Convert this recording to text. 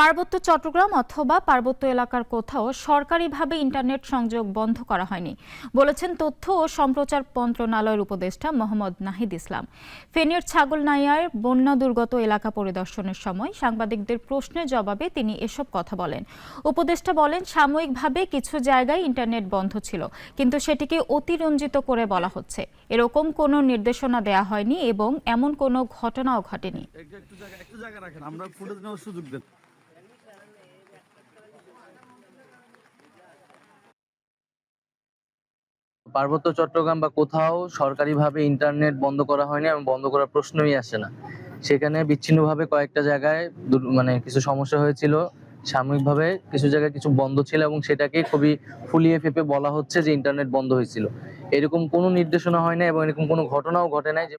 পার্বত্য চট্টগ্রাম অথবা পার্বত্য এলাকার কোথাও সরকারিভাবে ইন্টারনেট সংযোগ বন্ধ করা হয়নি, বলেছেন তথ্য ও সম্প্রচার মন্ত্রণালয়ের উপদেষ্টা মোহাম্মদ নাহিদ ইসলাম। ফেনীর ছাগলনাইয়ার বন্যা দুর্গত এলাকা পরিদর্শনের সময় সাংবাদিকদের প্রশ্নের জবাবে তিনি এসব কথা বলেন। উপদেষ্টা বলেন, সাময়িকভাবে কিছু জায়গায় ইন্টারনেট বন্ধ ছিল, কিন্তু সেটিকে অতিরঞ্জিত করে বলা হচ্ছে। এরকম কোনো নির্দেশনা দেয়া হয়নি এবং এমন কোনো ঘটনাও ঘটেনি। আমরা পার্বত্য চট্টগ্রাম বা কোথাও সরকারিভাবে ইন্টারনেট বন্ধ করা হয়নি এবং বন্ধ করার প্রশ্নই আসে না। সেখানে বিচ্ছিন্নভাবে কয়েকটা জায়গায় মানে কিছু সমস্যা হয়েছিল। সাময়িকভাবে কিছু জায়গায় কিছু বন্ধ ছিল এবং সেটাকে খুবই ফুলিয়ে ফেপে বলা হচ্ছে যে ইন্টারনেট বন্ধ হয়েছিল। এরকম কোনো নির্দেশনা হয় না এবং এরকম কোনো ঘটনাও ঘটে নাই যে